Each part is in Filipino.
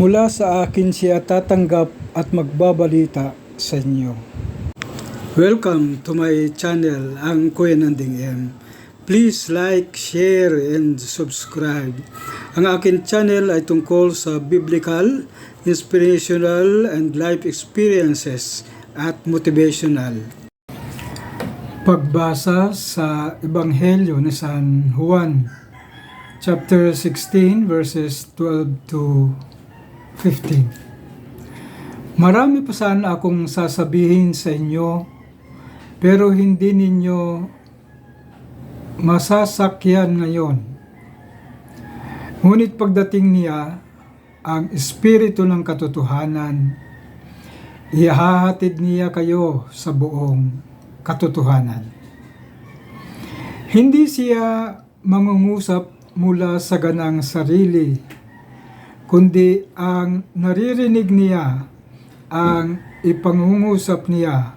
Mula sa akin siya tatanggap at magbabalita sa inyo. Welcome to my channel, ang Kuya Nanding M. Please like, share, and subscribe. Ang akin channel ay tungkol sa biblical, inspirational, and life experiences at motivational. Pagbasa sa Ebanghelyo ni San Juan, chapter 16, verses 12 to 15. Marami pa sana akong sasabihin sa inyo, pero hindi ninyo masasakyan ngayon. Ngunit pagdating niya, ang Espiritu ng Katotohanan, ihahatid niya kayo sa buong katotohanan. Hindi siya mangungusap mula sa ganang sarili, kundi ang naririnig niya ang ipangungusap niya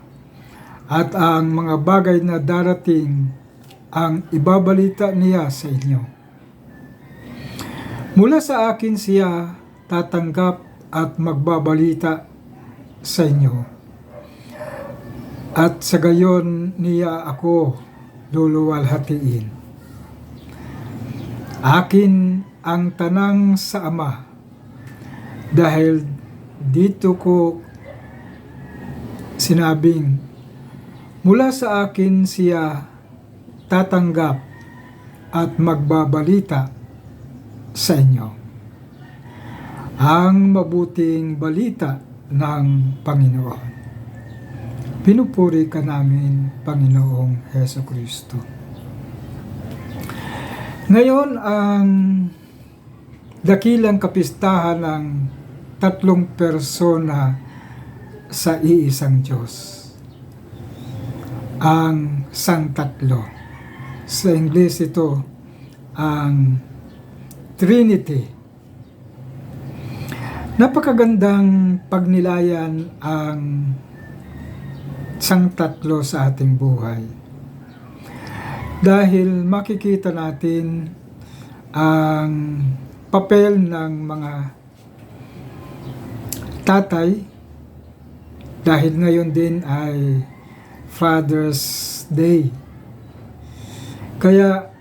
at ang mga bagay na darating ang ibabalita niya sa inyo. Mula sa akin siya tatanggap at magbabalita sa inyo. At sa gayon niya ako luluwalhatiin. Akin ang tanang sa Ama dahil dito ko sinabing mula sa akin siya tatanggap at magbabalita sa inyo. Ang mabuting balita ng Panginoon. Pinupuri ka namin, Panginoong Heso Kristo. Ngayon ang dakilang kapistahan ng tatlong persona sa iisang Diyos. Ang Santatlo. Sa Ingles ito, ang Trinity. Napakagandang pagnilayan ang sang tatlo sa ating buhay. Dahil makikita natin ang papel ng mga tatay dahil ngayon din ay Father's Day. Kaya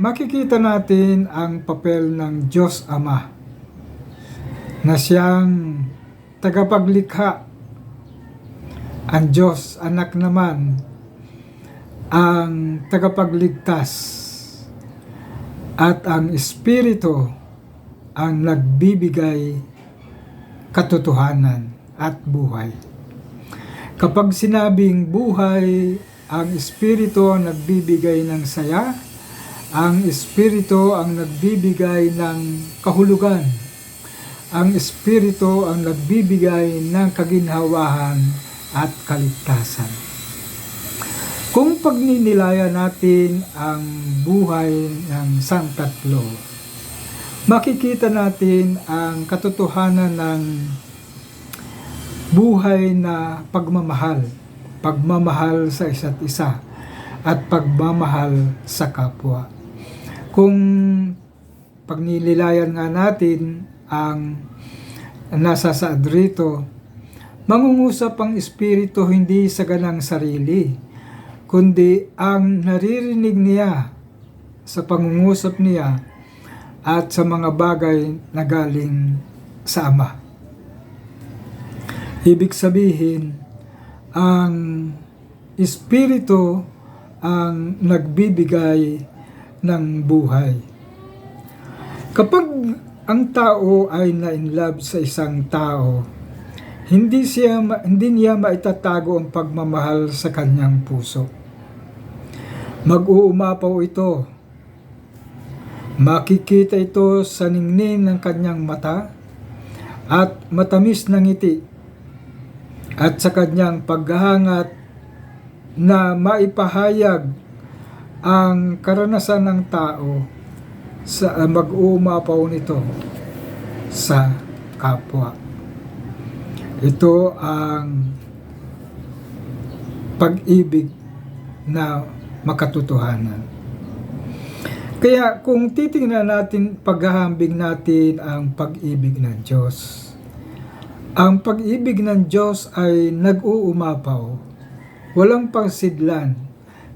makikita natin ang papel ng Diyos Ama na siyang tagapaglikha ang Diyos anak naman ang tagapagligtas at ang Espiritu ang nagbibigay katotohanan at buhay. Kapag sinabing buhay, ang Espiritu ang nagbibigay ng saya, ang Espiritu ang nagbibigay ng kahulugan, ang Espiritu ang nagbibigay ng kaginhawahan at kaligtasan. Kung pagninilaya natin ang buhay ng Sang Tatlo, makikita natin ang katotohanan ng buhay na pagmamahal, pagmamahal sa isa't isa, at pagmamahal sa kapwa. Kung pagnililayan nga natin ang nasa saad rito, Mangungusap ang Espiritu hindi sa ganang sarili, kundi ang naririnig niya sa pangungusap niya at sa mga bagay na galing sa Ama. Ibig sabihin, ang Espiritu ang nagbibigay ng buhay. Kapag ang tao ay na-inlove sa isang tao, hindi siya hindi niya maitatago ang pagmamahal sa kanyang puso. Mag-uumapaw ito. Makikita ito sa ningning ng kanyang mata at matamis ng ngiti at sa kanyang paghahangat na maipahayag ang karanasan ng tao sa mag-uumapaw nito sa kapwa. Ito ang pag-ibig na makatotohanan. Kaya kung titingnan natin, paghahambing natin ang pag-ibig ng Diyos. Ang pag-ibig ng Diyos ay nag-uumapaw, walang pangsidlan.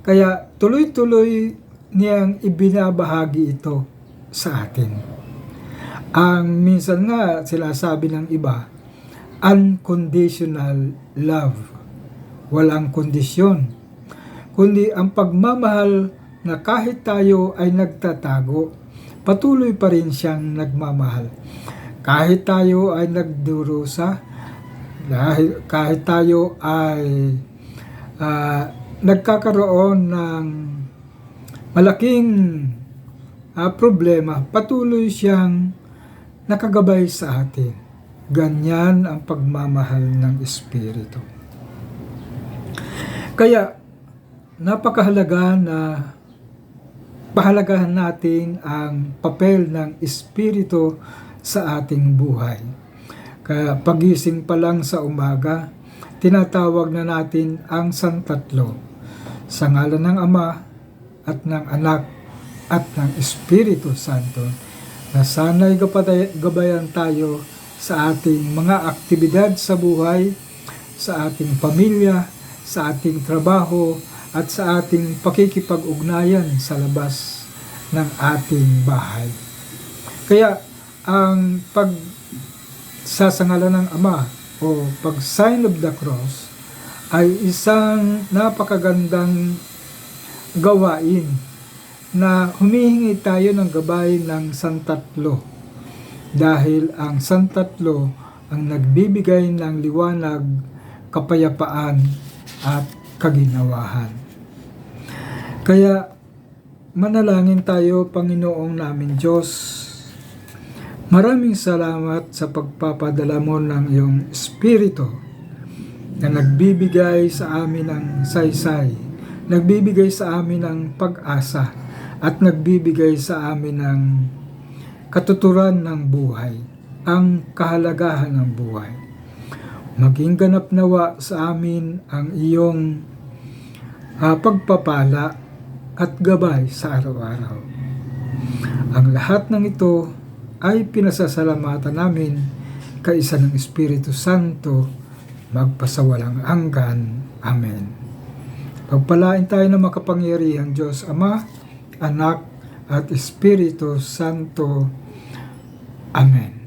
Kaya tuloy-tuloy niyang ibinabahagi ito sa atin. Ang minsan nga sila sabi ng iba, unconditional love. Walang kondisyon. Kundi ang pagmamahal na kahit tayo ay nagtatago, patuloy pa rin siyang nagmamahal. Kahit tayo ay nagdurusa, dahil kahit tayo ay ah, nagkakaroon ng malaking ah, problema, patuloy siyang nakagabay sa atin. Ganyan ang pagmamahal ng Espiritu. Kaya, napakahalaga na pahalagahan natin ang papel ng Espiritu sa ating buhay. Kaya pagising pa lang sa umaga, tinatawag na natin ang Santatlo sa ngalan ng Ama at ng Anak at ng Espiritu Santo na sana'y gabayan tayo sa ating mga aktibidad sa buhay, sa ating pamilya, sa ating trabaho, at sa ating pakikipag-ugnayan sa labas ng ating bahay. Kaya ang pag sasangalan ng Ama o pag sign of the cross ay isang napakagandang gawain na humihingi tayo ng gabay ng Santatlo dahil ang Santatlo ang nagbibigay ng liwanag, kapayapaan at kaginawahan. Kaya manalangin tayo Panginoong namin Diyos. Maraming salamat sa pagpapadala mo ng iyong Espiritu na nagbibigay sa amin ng saysay, nagbibigay sa amin ng pag-asa, at nagbibigay sa amin ng katuturan ng buhay, ang kahalagahan ng buhay. Maging ganap nawa sa amin ang iyong ah, pagpapala at gabay sa araw-araw. Ang lahat ng ito ay pinasasalamatan namin kaisa ng Espiritu Santo magpasawalang hanggan. Amen. Pagpalain tayo ng makapangyarihan Diyos Ama, Anak at Espiritu Santo. Amen.